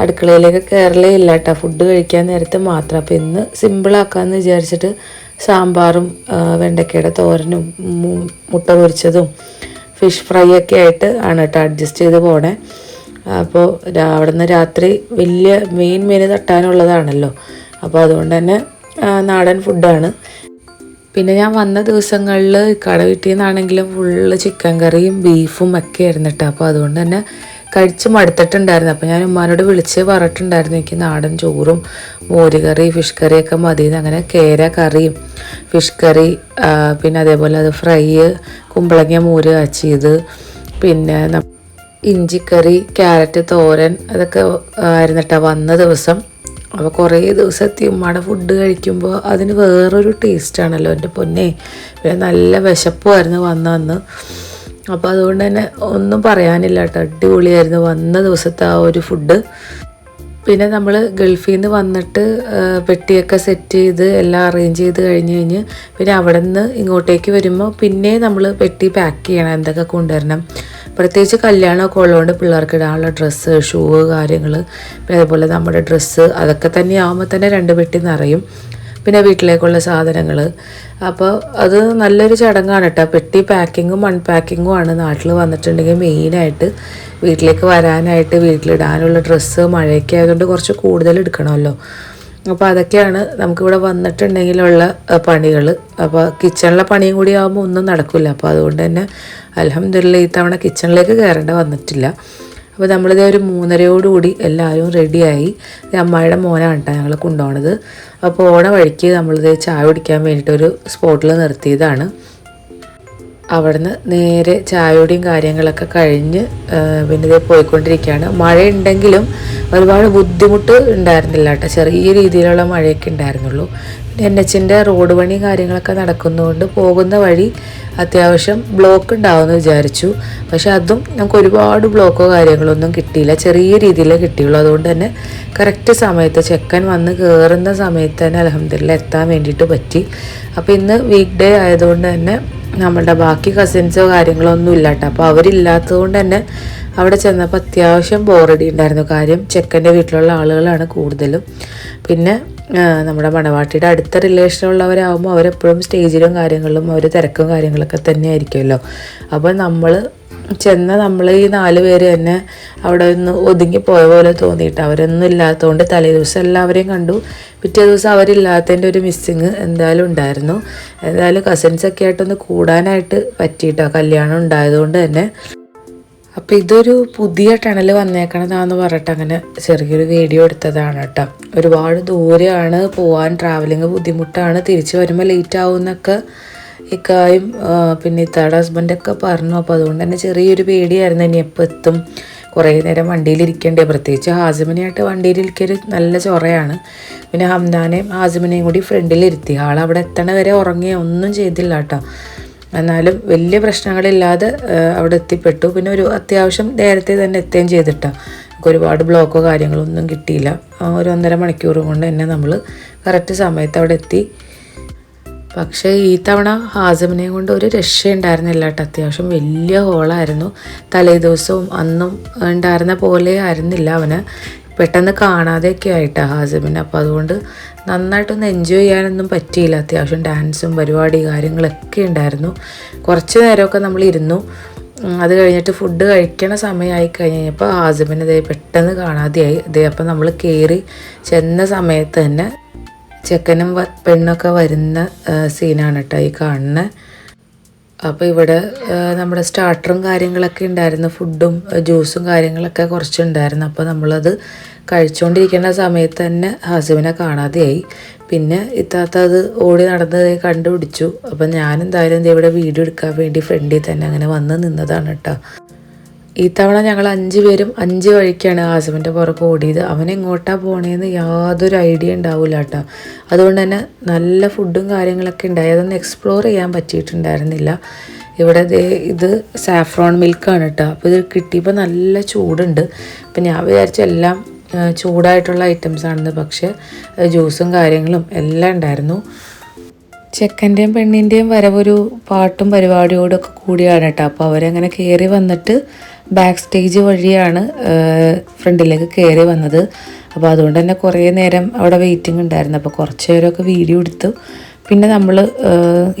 അടുക്കളയിലേക്ക് കയറലേ ഇല്ല കേട്ടോ ഫുഡ് കഴിക്കാൻ നേരത്തെ മാത്രം. അപ്പോൾ ഇന്ന് സിമ്പിളാക്കാമെന്ന് വിചാരിച്ചിട്ട് സാമ്പാറും വെണ്ടയ്ക്കയുടെ തോരനും മുട്ട പൊരിച്ചതും ഫിഷ് ഫ്രൈ ഒക്കെ ആയിട്ട് ആണ് കേട്ടോ അഡ്ജസ്റ്റ് ചെയ്ത് പോണേ. അപ്പോൾ അവിടെ നിന്ന് രാത്രി വലിയ മെയിൻ മീൻ തട്ടാനുള്ളതാണല്ലോ. അപ്പോൾ അതുകൊണ്ട് തന്നെ നാടൻ ഫുഡാണ് പിന്നെ ഞാൻ വന്ന ദിവസങ്ങളിൽ കട വീട്ടിൽ നിന്നാണെങ്കിലും ഫുള്ള് ചിക്കൻ കറിയും ബീഫും ഒക്കെ ആയിരുന്നു കേട്ടോ. അപ്പോൾ അതുകൊണ്ട് തന്നെ കഴിച്ച് മടുത്തിട്ടുണ്ടായിരുന്നു. അപ്പോൾ ഞാൻ ഉമ്മാനോട് വിളിച്ച് പറഞ്ഞിട്ടുണ്ടായിരുന്നു എനിക്ക് നാടൻ ചോറും മോരുകറി ഫിഷ് കറിയൊക്കെ മതി അങ്ങനെ കേര കറിയും ഫിഷ് കറി പിന്നെ അതേപോലെ അത് ഫ്രൈ കുമ്പളങ്ങ മോര് കാച്ചിയത് പിന്നെ ഇഞ്ചിക്കറി ക്യാരറ്റ് തോരൻ അതൊക്കെ ആയിരുന്നു കേട്ടോ വന്ന ദിവസം. അപ്പോൾ കുറേ ദിവസത്തെ ഉമ്മയുടെ ഫുഡ് കഴിക്കുമ്പോൾ അതിന് വേറൊരു ടേസ്റ്റാണല്ലോ എന്റെ പൊന്നെ പിന്നെ നല്ല വിശപ്പുമായിരുന്നു വന്ന അന്ന് അപ്പോൾ അതുകൊണ്ട് തന്നെ ഒന്നും പറയാനില്ല കേട്ടോ. അടിപൊളിയായിരുന്നു. വന്ന ദിവസത്തെ ആ ഒരു ഫുഡ് പിന്നെ നമ്മൾ ഗൾഫിൽ നിന്ന് വന്നിട്ട് പെട്ടിയൊക്കെ സെറ്റ് ചെയ്ത് എല്ലാം അറേഞ്ച് ചെയ്ത് കഴിഞ്ഞ് കഴിഞ്ഞ് പിന്നെ അവിടെ നിന്ന് ഇങ്ങോട്ടേക്ക് വരുമ്പോൾ പിന്നെ നമ്മൾ പെട്ടി പാക്ക് ചെയ്യണം എന്തൊക്കെ കൊണ്ടുവരണം. പ്രത്യേകിച്ച് കല്യാണമൊക്കെ ഉള്ളതുകൊണ്ട് പിള്ളേർക്ക് ഇടാനുള്ള ഡ്രസ്സ് ഷൂ കാര്യങ്ങൾ പിന്നെ അതുപോലെ നമ്മുടെ ഡ്രസ്സ് അതൊക്കെ തന്നെ ആകുമ്പോൾ തന്നെ രണ്ട് പെട്ടി നിറയും. പിന്നെ വീട്ടിലേക്കുള്ള സാധനങ്ങൾ അപ്പോൾ അത് നല്ലൊരു ചടങ്ങാണ് കേട്ടോ. പെട്ടി പാക്കിങ്ങും അൺപാക്കിങ്ങും ആണ് നാട്ടിൽ വന്നിട്ടുണ്ടെങ്കിൽ മെയിനായിട്ട് വീട്ടിലേക്ക് വരാനായിട്ട് വീട്ടിലിടാനുള്ള ഡ്രസ്സ് മഴയൊക്കെ ആയതുകൊണ്ട് കുറച്ച് കൂടുതൽ എടുക്കണമല്ലോ. അപ്പോൾ അതൊക്കെയാണ് നമുക്കിവിടെ വന്നിട്ടുണ്ടെങ്കിലുള്ള പണികൾ അപ്പോൾ കിച്ചണിലെ പണിയും കൂടി ആകുമ്പോൾ ഒന്നും നടക്കില്ല അപ്പോൾ അതുകൊണ്ട് തന്നെ അലഹമില്ല ഈ തവണ കിച്ചണിലേക്ക് കയറേണ്ട വന്നിട്ടില്ല. അപ്പോൾ നമ്മളിത് ഒരു മൂന്നരയോടുകൂടി എല്ലാവരും റെഡിയായി ഇത് അമ്മായിയുടെ മോനാണ് കേട്ടോ ഞങ്ങൾ കൊണ്ടുപോണത് അപ്പോൾ ഓണ വഴിക്ക് നമ്മളിത് ചായ കുടിക്കാൻ വേണ്ടിയിട്ട് ഒരു സ്പോട്ടിൽ നിർത്തിയതാണ്. അവിടുന്ന് നേരെ ചായയുടെയും കാര്യങ്ങളൊക്കെ കഴിഞ്ഞ് പിന്നെ ഇത് പോയിക്കൊണ്ടിരിക്കുകയാണ് മഴയുണ്ടെങ്കിലും ഒരുപാട് ബുദ്ധിമുട്ട് ഉണ്ടായിരുന്നില്ല കേട്ടോ ചെറിയ രീതിയിലുള്ള മഴയൊക്കെ ഉണ്ടായിരുന്നുള്ളൂ. എൻ എച്ചിന്റെ റോഡ് പണി കാര്യങ്ങളൊക്കെ നടക്കുന്നതുകൊണ്ട് പോകുന്ന വഴി അത്യാവശ്യം ബ്ലോക്ക് ഉണ്ടാവുമെന്ന് വിചാരിച്ചു. പക്ഷെ അതും നമുക്ക് ഒരുപാട് ബ്ലോക്കോ കാര്യങ്ങളൊന്നും കിട്ടിയില്ല. ചെറിയ രീതിയിലേ കിട്ടിയുള്ളൂ. അതുകൊണ്ട് തന്നെ കറക്റ്റ് സമയത്ത് ചെക്കൻ വന്ന് കയറുന്ന സമയത്ത് തന്നെ അലഹമ്മദില്ല എത്താൻ വേണ്ടിയിട്ട് പറ്റി. അപ്പോൾ ഇന്ന് വീക്ക് ഡേ ആയതുകൊണ്ട് തന്നെ നമ്മളുടെ ബാക്കി കസിൻസോ കാര്യങ്ങളോ ഒന്നും ഇല്ല കേട്ടോ അപ്പോൾ അവരില്ലാത്തത് കൊണ്ട് തന്നെ അവിടെ ചെന്നപ്പോൾ അത്യാവശ്യം ബോറടി ഉണ്ടായിരുന്നു കാര്യം ചെക്കന്റെ വീട്ടിലുള്ള ആളുകളാണ് കൂടുതലും. പിന്നെ നമ്മുടെ മണവാട്ടിയുടെ അടുത്ത റിലേഷനുള്ളവരാകുമ്പോൾ അവരെപ്പോഴും സ്റ്റേജിലും കാര്യങ്ങളിലും അവർ തിരക്കും കാര്യങ്ങളൊക്കെ തന്നെ ആയിരിക്കുമല്ലോ അപ്പോൾ നമ്മൾ ചെന്ന നമ്മൾ ഈ നാല് പേര് തന്നെ അവിടെ ഒന്ന് ഒതുങ്ങി പോയ പോലെ തോന്നിയിട്ട് അവരൊന്നും ഇല്ലാത്തതുകൊണ്ട് തലേ ദിവസം എല്ലാവരെയും കണ്ടു. പിറ്റേ ദിവസം അവരില്ലാത്തതിന്റെ ഒരു മിസ്സിങ് എന്തായാലും ഉണ്ടായിരുന്നു. എന്തായാലും കസിൻസൊക്കെ ആയിട്ടൊന്ന് കൂടാനായിട്ട് പറ്റിയിട്ടോ? കല്യാണം ഉണ്ടായതുകൊണ്ട് തന്നെ. അപ്പം ഇതൊരു പുതിയ ടണൽ വന്നേക്കണതാന്ന് പറഞ്ഞിട്ട് അങ്ങനെ ചെറിയൊരു വീഡിയോ എടുത്തതാണ് കേട്ടോ. ഒരുപാട് ദൂരെയാണ് പോവാൻ ട്രാവലിങ് ബുദ്ധിമുട്ടാണ്. തിരിച്ചു വരുമ്പോൾ ലേറ്റ് ആവുമെന്നൊക്കെ ഇക്കായും പിന്നെ ഇത്താടെ ഹസ്ബൻഡൊക്കെ പറഞ്ഞു. അപ്പോൾ അതുകൊണ്ട് തന്നെ ചെറിയൊരു പേടിയായിരുന്നു. ഇനി എപ്പോൾ എത്തും? കുറേ നേരം വണ്ടിയിലിരിക്കേണ്ടേ പ്രത്യേകിച്ച് ഹാസിമിനെയായിട്ട് വണ്ടിയിലിരിക്കൊരു നല്ല ചൊറയാണ്. പിന്നെ ഹംദാനെയും ഹാസിമിനെയും കൂടി ഫ്രണ്ടിലിരുത്തി ആൾ അവിടെ എത്തണ വരെ ഉറങ്ങുകയോ. ഒന്നും ചെയ്തില്ല കേട്ടോ. എന്നാലും വലിയ പ്രശ്നങ്ങളില്ലാതെ അവിടെ എത്തിപ്പെട്ടു. പിന്നെ ഒരു അത്യാവശ്യം നേരത്തെ തന്നെ എത്തുകയും ചെയ്തിട്ടാണ് നമുക്ക് ഒരുപാട് ബ്ലോക്കോ കാര്യങ്ങളോ ഒന്നും കിട്ടിയില്ല. ഒരു ഒന്നര മണിക്കൂർ കൊണ്ട് തന്നെ നമ്മൾ കറക്റ്റ് സമയത്ത് അവിടെ എത്തി. പക്ഷേ ഈ തവണ ഹാസമിനെയും കൊണ്ട് ഒരു രക്ഷയുണ്ടായിരുന്നില്ല കേട്ടോ. അത്യാവശ്യം വലിയ ഹോളായിരുന്നു. തലേ ദിവസവും അന്നും ഉണ്ടായിരുന്ന പോലെ ആയിരുന്നില്ല അവന്. പെട്ടെന്ന് കാണാതെയൊക്കെ ആയിട്ടാണ് ഹാസമിന്. അപ്പോൾ അതുകൊണ്ട് നന്നായിട്ടൊന്ന് എൻജോയ് ചെയ്യാനൊന്നും പറ്റിയില്ല. അത്യാവശ്യം ഡാൻസും പരിപാടി കാര്യങ്ങളൊക്കെ ഉണ്ടായിരുന്നു. കുറച്ച് നേരമൊക്കെ നമ്മൾ ഇരുന്നു. അത് കഴിഞ്ഞിട്ട് ഫുഡ് കഴിക്കണ സമയമായി കഴിഞ്ഞപ്പോൾ ഹാസിമിന് ഇതേ പെട്ടെന്ന് കാണാതെയായി. ഇതേ അപ്പം നമ്മൾ കയറി ചെന്ന സമയത്ത് തന്നെ ചെക്കനും പെണ്ണൊക്കെ വരുന്ന സീനാണ് കേട്ടോ ഈ കാണുന്നത് അപ്പോൾ ഇവിടെ നമ്മുടെ സ്റ്റാർട്ടറും കാര്യങ്ങളൊക്കെ ഉണ്ടായിരുന്നു. ഫുഡും ജ്യൂസും കാര്യങ്ങളൊക്കെ കുറച്ചുണ്ടായിരുന്നു. അപ്പോൾ നമ്മളത് കഴിച്ചുകൊണ്ടിരിക്കുന്ന സമയത്ത് തന്നെ ഹസുവിനെ കാണാതെയായി. പിന്നെ ഇത്താത്ത അത് ഓടി നടന്നത് കണ്ടുപിടിച്ചു. അപ്പം ഞാൻ എന്തായാലും ഇവിടെ വീഡിയോ എടുക്കാൻ വേണ്ടി ഫ്രണ്ടിൽ തന്നെ അങ്ങനെ വന്ന് നിന്നതാണ് കേട്ടോ. ഈ തവണ ഞങ്ങൾ അഞ്ച് പേരും അഞ്ച് വഴിക്കാണ് ആസിമിന്റെ പുറകെ ഓടിയത്. അവൻ എങ്ങോട്ടാ പോണേന്ന് യാതൊരു ഐഡിയ ഉണ്ടാവില്ല കേട്ടോ. അതുകൊണ്ട് തന്നെ നല്ല ഫുഡും കാര്യങ്ങളൊക്കെ ഉണ്ടായി. അതൊന്നും എക്സ്പ്ലോർ ചെയ്യാൻ പറ്റിയിട്ടുണ്ടായിരുന്നില്ല. ഇവിടെ ഇത് സാഫ്രോൺ മിൽക്കാണ് കേട്ടോ. അപ്പോൾ ഇത് കിട്ടിയപ്പോൾ നല്ല ചൂടുണ്ട്. അപ്പം ഞാൻ വിചാരിച്ച എല്ലാം ചൂടായിട്ടുള്ള ഐറ്റംസ് ആണെന്ന്. പക്ഷേ ജ്യൂസും കാര്യങ്ങളും എല്ലാം ഉണ്ടായിരുന്നു. ചെക്കന്റെയും പെണ്ണിന്റെയും വരവൊരു പാട്ടും പരിപാടിയോടൊക്കെ കൂടിയാണ് കേട്ടോ. അപ്പോൾ അവരങ്ങനെ കയറി വന്നിട്ട് ബാക്ക് സ്റ്റേജ് വഴിയാണ് ഫ്രണ്ടിലേക്ക് കയറി വന്നത്. അപ്പോൾ അതുകൊണ്ട് തന്നെ കുറേ നേരം അവിടെ വെയിറ്റിംഗ് ഉണ്ടായിരുന്നു. അപ്പോൾ കുറച്ച് നേരമൊക്കെ വീഡിയോ എടുത്തു. പിന്നെ നമ്മൾ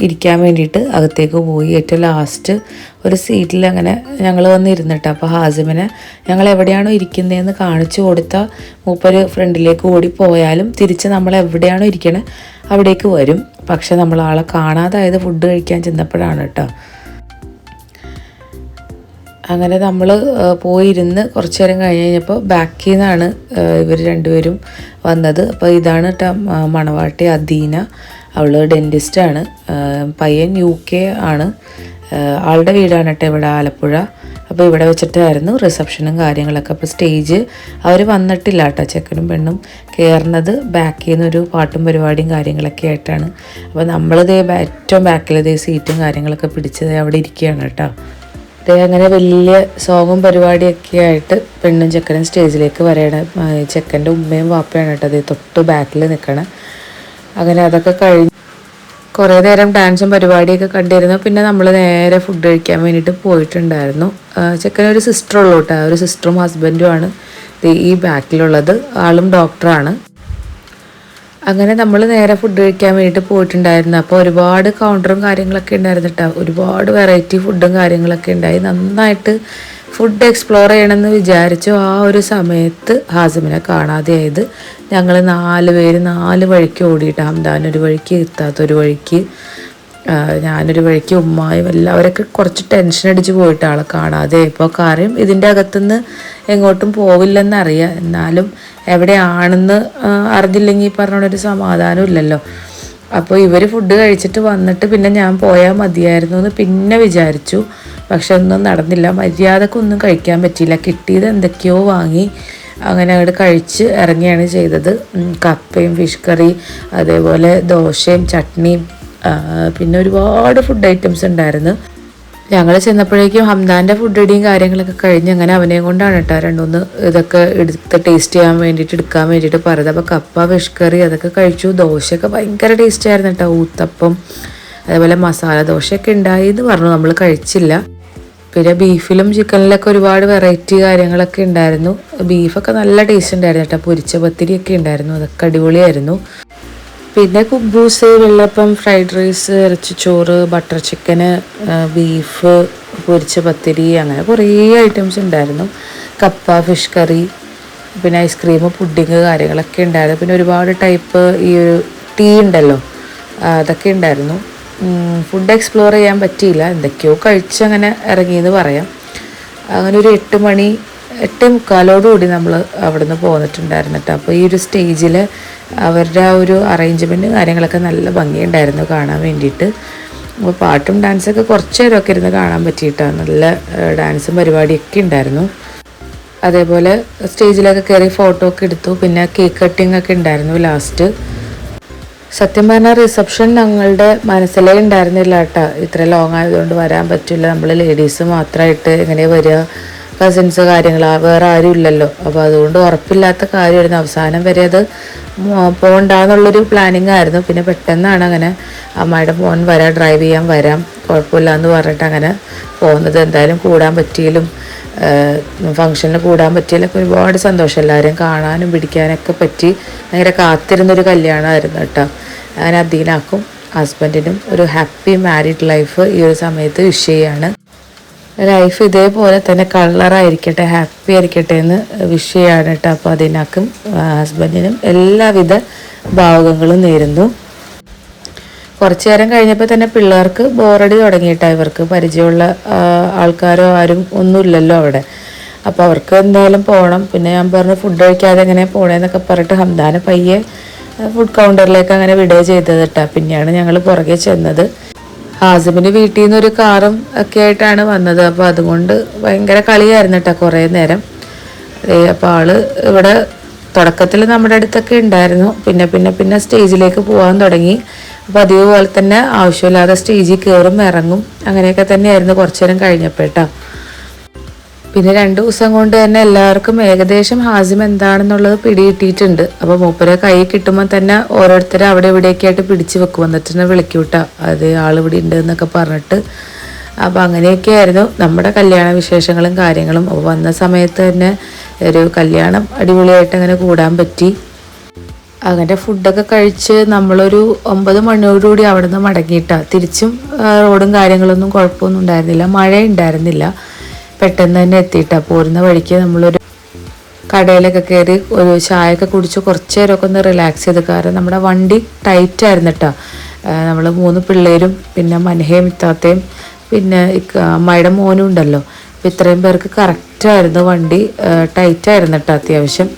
ഇരിക്കാൻ വേണ്ടിയിട്ട് അകത്തേക്ക് പോയി. ഏറ്റവും ലാസ്റ്റ് ഒരു സീറ്റിൽ അങ്ങനെ ഞങ്ങൾ വന്നിരുന്നിട്ട്. അപ്പോൾ ഹാസിമിനെ ഞങ്ങൾ എവിടെയാണോ ഇരിക്കുന്നതെന്ന് കാണിച്ചു കൊടുത്ത മൂപ്പര് ഫ്രണ്ടിലേക്ക് ഓടി പോയാലും തിരിച്ച് നമ്മൾ എവിടെയാണോ ഇരിക്കണേ അവിടേക്ക് വരും. പക്ഷെ നമ്മൾ ആളെ കാണാതായത് ഫുഡ് കഴിക്കാൻ ചെന്നപ്പോഴാണ് കേട്ടോ. അങ്ങനെ നമ്മൾ പോയിരുന്ന് കുറച്ചു നേരം കഴിഞ്ഞ് കഴിഞ്ഞപ്പോൾ ബാക്കിൽ നിന്നാണ് ഇവർ രണ്ടുപേരും വന്നത്. അപ്പോൾ ഇതാണ് കേട്ടോ മണവാട്ടി അദീന. അവൾ ഡെന്റിസ്റ്റാണ് പയ്യൻ യു കെ ആണ്. ആളുടെ വീടാണ് കേട്ടോ ഇവിടെ ആലപ്പുഴ. അപ്പോൾ ഇവിടെ വെച്ചിട്ടായിരുന്നു റിസപ്ഷനും കാര്യങ്ങളൊക്കെ. അപ്പോൾ സ്റ്റേജ് അവർ വന്നിട്ടില്ല കേട്ടോ ചെക്കനും പെണ്ണും. കയറുന്നത് ബാക്കിൽ നിന്നൊരു പാട്ടും പരിപാടിയും കാര്യങ്ങളൊക്കെ ആയിട്ടാണ്. അപ്പോൾ നമ്മളിതേ ഏറ്റവും ബാക്കിലതേ സീറ്റും കാര്യങ്ങളൊക്കെ പിടിച്ചത് അവിടെ ഇരിക്കുകയാണ് കേട്ടോ ദേ അങ്ങനെ വലിയ സോങ്ങും പരിപാടിയൊക്കെ ആയിട്ട് പെണ്ണും ചെക്കനും സ്റ്റേജിലേക്ക് വരയണ. ചെക്കന്റെ ഉമ്മയും വാപ്പയാണ് കേട്ടോ അതേ തൊട്ട് ബാക്കിൽ നിൽക്കണം. അങ്ങനെ അതൊക്കെ കഴിഞ്ഞ് കുറേ നേരം ഡാൻസും പരിപാടിയൊക്കെ കണ്ടിരുന്നു. പിന്നെ നമ്മൾ നേരെ ഫുഡ് കഴിക്കാൻ വേണ്ടിയിട്ട് പോയിട്ടുണ്ടായിരുന്നു. ചെക്കനൊരു സിസ്റ്ററുള്ളൂ കേട്ടോ. ഒരു സിസ്റ്ററും ഹസ്ബൻഡുമാണ് ഈ ബാക്കിലുള്ളത്. ആളും ഡോക്ടറാണ് അങ്ങനെ നമ്മൾ നേരെ ഫുഡ് കഴിക്കാൻ വേണ്ടിയിട്ട് പോയിട്ടുണ്ടായിരുന്നു. അപ്പോൾ ഒരുപാട് കൗണ്ടറും കാര്യങ്ങളൊക്കെ ഉണ്ടായിരുന്നു കേട്ടോ ഒരുപാട് വെറൈറ്റി ഫുഡും കാര്യങ്ങളൊക്കെ ഉണ്ടായി. നന്നായിട്ട് ഫുഡ് എക്സ്പ്ലോർ ചെയ്യണമെന്ന് വിചാരിച്ചു ആ ഒരു സമയത്ത് ഹാസിമിനെ കാണാതെയായത് ഞങ്ങൾ നാല് പേര് നാല് വഴിക്ക് ഓടിയിട്ട് ഹംദാൻ ഒരു വഴിക്ക് എത്താത്ത ഒരു വഴിക്ക് ഞാനൊരു വഴിക്ക് ഉമ്മായും എല്ലാവരൊക്കെ കുറച്ച് ടെൻഷൻ അടിച്ച് പോയിട്ട് ആളെ കാണാതെ. ഇപ്പോൾ കാര്യം ഇതിന്റെ അകത്തുനിന്ന് എങ്ങോട്ടും പോവില്ലെന്നറിയാം. എന്നാലും എവിടെയാണെന്ന് അറിഞ്ഞില്ലെങ്കിൽ പറഞ്ഞൊരു സമാധാനം ഇല്ലല്ലോ. അപ്പോൾ ഇവർ ഫുഡ് കഴിച്ചിട്ട് വന്നിട്ട് പിന്നെ ഞാൻ പോയാൽ മതിയായിരുന്നു എന്ന് പിന്നെ വിചാരിച്ചു. പക്ഷെ ഒന്നും നടന്നില്ല. മര്യാദക്കൊന്നും കഴിക്കാൻ പറ്റിയില്ല. കിട്ടിയത് എന്തൊക്കെയോ വാങ്ങി. അങ്ങനെ അങ്ങോട്ട് കഴിച്ച് ഇറങ്ങിയാണ് ചെയ്തത്. കപ്പയും ഫിഷ് കറി അതേപോലെ ദോശയും ചട്നിയും പിന്നെ ഒരുപാട് ഫുഡ് ഐറ്റംസ് ഉണ്ടായിരുന്നു. ഞങ്ങൾ ചെന്നപ്പോഴേക്കും ഹംദാന്റെ ഫുഡ് ഇടിയും കാര്യങ്ങളൊക്കെ കഴിഞ്ഞ് അങ്ങനെ അവനെയും കൊണ്ടാണ് കേട്ടോ രണ്ടുമൂന്ന് ഇതൊക്കെ എടുത്ത് ടേസ്റ്റ് ചെയ്യാൻ വേണ്ടിയിട്ട് എടുക്കാൻ വേണ്ടിയിട്ട് പറയുന്നത് അപ്പോൾ കപ്പ ഫിഷ് കറി അതൊക്കെ കഴിച്ചു. ദോശയൊക്കെ ഭയങ്കര ടേസ്റ്റ് ആയിരുന്നു കേട്ടോ. ഊത്തപ്പം അതേപോലെ മസാല ദോശയൊക്കെ ഉണ്ടായി എന്ന് പറഞ്ഞു. നമ്മൾ കഴിച്ചില്ല. പിന്നെ ബീഫിലും ചിക്കനിലൊക്കെ ഒരുപാട് വെറൈറ്റി കാര്യങ്ങളൊക്കെ ഉണ്ടായിരുന്നു. ബീഫൊക്കെ നല്ല ടേസ്റ്റ് ഉണ്ടായിരുന്നു കേട്ടോ. പൊരിച്ച പത്തിരിയൊക്കെ ഉണ്ടായിരുന്നു. അതൊക്കെ അടിപൊളിയായിരുന്നു. പിന്നെ കുബൂസ് വെള്ളപ്പം ഫ്രൈഡ് റൈസ് ഇറച്ചിച്ചോറ് ബട്ടർ ചിക്കന് ബീഫ് പൊരിച്ച പത്തിരി അങ്ങനെ കുറേ ഐറ്റംസ് ഉണ്ടായിരുന്നു. കപ്പ ഫിഷ് കറി പിന്നെ ഐസ്ക്രീം പുഡിങ് കാര്യങ്ങളൊക്കെ ഉണ്ടായിരുന്നു. പിന്നെ ഒരുപാട് ടൈപ്പ് ഈ ഒരു ടീ ഉണ്ടല്ലോ അതൊക്കെ ഉണ്ടായിരുന്നു. ഫുഡ് എക്സ്പ്ലോർ ചെയ്യാൻ പറ്റിയില്ല. എന്തൊക്കെയോ കഴിച്ച് അങ്ങനെ ഇറങ്ങിയെന്ന് പറയാം. അങ്ങനെ ഒരു എട്ട് മണി എട്ടേ മുക്കാലോടുകൂടി നമ്മൾ അവിടെ നിന്ന് പോന്നിട്ടുണ്ടായിരുന്നു കേട്ടോ അപ്പോൾ ഈ ഒരു സ്റ്റേജിൽ അവരുടെ ആ ഒരു അറേഞ്ച്മെന്റും കാര്യങ്ങളൊക്കെ നല്ല ഭംഗിയുണ്ടായിരുന്നു കാണാൻ വേണ്ടിയിട്ട്. അപ്പോൾ പാട്ടും ഡാൻസൊക്കെ കുറച്ച് നേരമൊക്കെ ഇരുന്ന് കാണാൻ പറ്റിയിട്ടാണ് നല്ല ഡാൻസും പരിപാടിയൊക്കെ ഉണ്ടായിരുന്നു. അതേപോലെ സ്റ്റേജിലൊക്കെ കയറി ഫോട്ടോ ഒക്കെ എടുത്തു. പിന്നെ കേക്ക് കട്ടിംഗ് ഒക്കെ ഉണ്ടായിരുന്നു ലാസ്റ്റ്. സത്യം പറഞ്ഞാൽ റിസപ്ഷൻ ഞങ്ങളുടെ മനസ്സിലേ ഉണ്ടായിരുന്നില്ല കേട്ടോ ഇത്ര ലോങ് ആയതുകൊണ്ട് വരാൻ പറ്റില്ല. നമ്മൾ ലേഡീസ് മാത്രമായിട്ട് എങ്ങനെ വരിക കസിൻസ് കാര്യങ്ങൾ വേറെ ആരും ഇല്ലല്ലോ. അപ്പോൾ അതുകൊണ്ട് ഉറപ്പില്ലാത്ത കാര്യമായിരുന്നു. അവസാനം വരെ അത് പോകണ്ടെന്നുള്ളൊരു പ്ലാനിങ് ആയിരുന്നു. പിന്നെ പെട്ടെന്നാണ് അങ്ങനെ അമ്മയുടെ ഫോൺ വരാം ഡ്രൈവ് ചെയ്യാൻ വരാം കുഴപ്പമില്ല എന്ന് പറഞ്ഞിട്ട് അങ്ങനെ പോകുന്നത്. എന്തായാലും കൂടാൻ പറ്റിയാലും ഫംഗ്ഷനിൽ കൂടാൻ പറ്റിയാലൊക്കെ ഒരുപാട് സന്തോഷം. എല്ലാവരെയും കാണാനും പിടിക്കാനൊക്കെ പറ്റി ഭയങ്കര കാത്തിരുന്നൊരു കല്യാണമായിരുന്നു കേട്ടോ. അങ്ങനെ അദീനാക്കും ഹസ്ബൻഡിനും ഒരു ഹാപ്പി മാരീഡ് ലൈഫ് ഈ ഒരു സമയത്ത് വിഷ് ചെയ്യാണ്. ലൈഫ് ഇതേപോലെ തന്നെ കളറായിരിക്കട്ടെ ഹാപ്പി ആയിരിക്കട്ടെ എന്ന് വിഷ് ചെയ്യാണ് കേട്ടോ അപ്പോൾ അതിനാക്കും ഹസ്ബൻഡിനും എല്ലാവിധ ഭാവുകങ്ങളും നേരുന്നു. കുറച്ച് നേരം കഴിഞ്ഞപ്പോൾ തന്നെ പിള്ളേർക്ക് ബോറടി തുടങ്ങിയിട്ടാ ഇവർക്ക് പരിചയമുള്ള ആൾക്കാരോ ആരും ഒന്നുമില്ലല്ലോ അവിടെ. അപ്പോൾ അവർക്ക് എന്തായാലും പോകണം പിന്നെ ഞാൻ പറഞ്ഞു ഫുഡ് കഴിക്കാതെ എങ്ങനെ പോണേന്നൊക്കെ പറഞ്ഞിട്ട് ഹംദാന പയ്യെ ഫുഡ് കൗണ്ടറിലേക്ക് അങ്ങനെ വിടുക ചെയ്തത് കേട്ടോ പിന്നെയാണ് ഞങ്ങൾ പുറകെ ചെന്നത്. ഹാസിമിന്റെ വീട്ടിൽ നിന്ന് ഒരു കാറും ഒക്കെ ആയിട്ടാണ് വന്നത്. അപ്പോൾ അതുകൊണ്ട് ഭയങ്കര കളിയായിരുന്നു കേട്ടോ കുറേ നേരം. അപ്പോൾ ആൾ ഇവിടെ തുടക്കത്തിൽ നമ്മുടെ അടുത്തൊക്കെ ഉണ്ടായിരുന്നു. പിന്നെ പിന്നെ പിന്നെ സ്റ്റേജിലേക്ക് പോകാൻ തുടങ്ങി. അപ്പോൾ അതേ പോലെ തന്നെ ആവശ്യമില്ലാതെ സ്റ്റേജിൽ കയറും ഇറങ്ങും അങ്ങനെയൊക്കെ തന്നെയായിരുന്നു കുറച്ചു നേരം കഴിഞ്ഞപ്പോഴേട്ടാ പിന്നെ രണ്ട് ദിവസം കൊണ്ട് തന്നെ എല്ലാവർക്കും ഏകദേശം ഹാസിം എന്താണെന്നുള്ളത് പിടികിട്ടിയിട്ടുണ്ട്. അപ്പോൾ മൂപ്പരെ കൈ കിട്ടുമ്പോൾ തന്നെ ഓരോരുത്തരെ അവിടെ ഇവിടെയൊക്കെ ആയിട്ട് പിടിച്ചു വെക്കും. എന്നിട്ട് തന്നെ വിളിക്കൂട്ടാ അത് ആളിവിടെ ഉണ്ട് എന്നൊക്കെ പറഞ്ഞിട്ട്. അപ്പോൾ അങ്ങനെയൊക്കെ ആയിരുന്നു. നമ്മുടെ കല്യാണ വിശേഷങ്ങളും കാര്യങ്ങളും. അപ്പോൾ വന്ന സമയത്ത് തന്നെ ഒരു കല്യാണം അടിപൊളിയായിട്ട് അങ്ങനെ കൂടാൻ പറ്റി. അങ്ങനെ ഫുഡൊക്കെ കഴിച്ച് നമ്മളൊരു ഒമ്പത് മണിയോടുകൂടി അവിടെ നിന്ന് മടങ്ങിയിട്ടാണ് തിരിച്ചും റോഡും കാര്യങ്ങളൊന്നും കുഴപ്പമൊന്നും ഉണ്ടായിരുന്നില്ല. മഴ ഉണ്ടായിരുന്നില്ല. പെട്ടെന്ന് തന്നെ എത്തിയിട്ടാ. പോരുന്ന വഴിക്ക് നമ്മളൊരു കടയിലൊക്കെ കയറി ഒരു ചായയൊക്കെ കുടിച്ച് കുറച്ച് നേരമൊക്കെ ഒന്ന് റിലാക്സ് ചെയ്ത്. കാരണം നമ്മുടെ വണ്ടി ടൈറ്റ് ആയിരുന്നു കേട്ടോ നമ്മൾ മൂന്ന് പിള്ളേരും പിന്നെ മനഹയും ഇത്താത്തയും പിന്നെ അമ്മയുടെ മോനും ഉണ്ടല്ലോ. അപ്പം ഇത്രയും പേർക്ക് കറക്റ്റായിരുന്നു വണ്ടി ടൈറ്റായിരുന്നു കേട്ടോ അത്യാവശ്യം.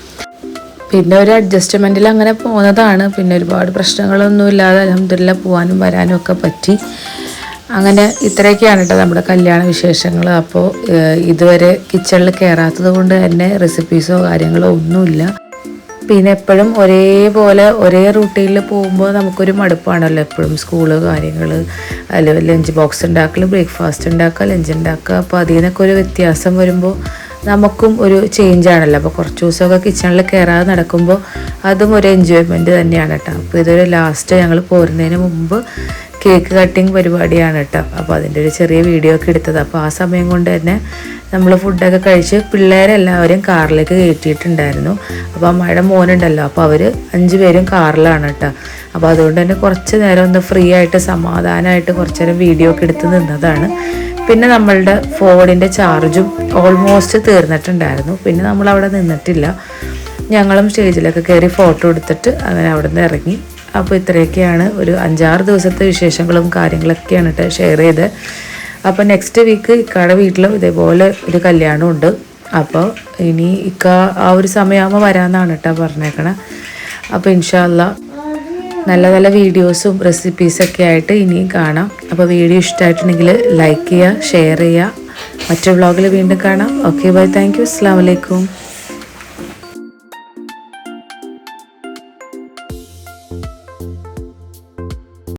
പിന്നെ ഒരു അഡ്ജസ്റ്റ്മെന്റിൽ അങ്ങനെ പോകുന്നതാണ് പിന്നെ ഒരുപാട് പ്രശ്നങ്ങളൊന്നും ഇല്ലാതെ അലഹമില്ല പോകാനും വരാനും ഒക്കെ പറ്റി. അങ്ങനെ ഇത്രയൊക്കെയാണ് കേട്ടോ നമ്മുടെ കല്യാണ വിശേഷങ്ങൾ. അപ്പോൾ ഇതുവരെ കിച്ചണിൽ കയറാത്തത് കൊണ്ട് തന്നെ റെസിപ്പീസോ കാര്യങ്ങളോ ഒന്നുമില്ല. പിന്നെ എപ്പോഴും ഒരേപോലെ ഒരേ റൂട്ടീനിൽ പോകുമ്പോൾ നമുക്കൊരു മടുപ്പാണല്ലോ എപ്പോഴും സ്കൂൾ കാര്യങ്ങൾ അല്ല ലഞ്ച് ബോക്സ് ഉണ്ടാക്കൽ ബ്രേക്ക്ഫാസ്റ്റ് ഉണ്ടാക്കുക ലഞ്ച് ഉണ്ടാക്കുക അപ്പോൾ അതിൽ നിന്നൊക്കെ ഒരു വ്യത്യാസം വരുമ്പോൾ നമുക്കും ഒരു ചേഞ്ച് ആണല്ലോ. അപ്പോൾ കുറച്ച് ദിവസമൊക്കെ കിച്ചണിൽ കയറാതെ നടക്കുമ്പോൾ അതും ഒരു എൻജോയ്മെന്റ് തന്നെയാണ് കേട്ടോ അപ്പോൾ ഇതൊരു ലാസ്റ്റ് ഞങ്ങൾ പോരുന്നതിന് മുമ്പ് കേക്ക് കട്ടിങ് പരിപാടിയാണ് കേട്ടോ. അപ്പോൾ അതിന്റെ ഒരു ചെറിയ വീഡിയോ ഒക്കെ എടുത്തത്. അപ്പോൾ ആ സമയം കൊണ്ട് തന്നെ നമ്മൾ ഫുഡൊക്കെ കഴിച്ച് പിള്ളേരെല്ലാവരും കാറിലേക്ക് കയറ്റിയിട്ടുണ്ടായിരുന്നു. അപ്പോൾ അമ്മയുടെ മോനുണ്ടല്ലോ. അപ്പോൾ അവർ അഞ്ച് പേരും കാറിലാണ് കേട്ടോ. അപ്പോൾ അതുകൊണ്ട് തന്നെ കുറച്ച് നേരം ഒന്ന് ഫ്രീ ആയിട്ട് സമാധാനമായിട്ട് കുറച്ച് നേരം വീഡിയോ ഒക്കെ എടുത്ത് നിന്നതാണ്. പിന്നെ നമ്മളുടെ ഫോണിന്റെ ചാർജും ഓൾമോസ്റ്റ് തീർന്നിട്ടുണ്ടായിരുന്നു. പിന്നെ നമ്മൾ അവിടെ നിന്നിട്ടില്ല. ഞങ്ങളും സ്റ്റേജിലൊക്കെ കയറി ഫോട്ടോ എടുത്തിട്ട് അങ്ങനെ അവിടെ നിന്ന് ഇറങ്ങി. അപ്പോൾ ഇത്രയൊക്കെയാണ് ഒരു അഞ്ചാറ് ദിവസത്തെ വിശേഷങ്ങളും കാര്യങ്ങളൊക്കെയാണ് കേട്ടോ ഷെയർ ചെയ്ത് അപ്പോൾ നെക്സ്റ്റ് വീക്ക് ഇക്കാടെ വീട്ടിലും ഇതേപോലെ ഒരു കല്യാണം ഉണ്ട് അപ്പോൾ ഇനി ഇക്ക ആ ഒരു സമയമാകുമ്പോൾ വരാമെന്നാണ് കേട്ടോ പറഞ്ഞേക്കണേ. അപ്പോൾ ഇൻഷാല്ല നല്ല നല്ല വീഡിയോസും റെസിപ്പീസൊക്കെ ആയിട്ട് ഇനിയും കാണാം. അപ്പോൾ വീഡിയോ ഇഷ്ടമായിട്ടുണ്ടെങ്കിൽ ലൈക്ക് ചെയ്യുക ഷെയർ ചെയ്യുക. മറ്റു വ്ളോഗിൽ വീണ്ടും കാണാം. ഓക്കെ ബൈ താങ്ക് യു അസ്സാം വലൈക്കും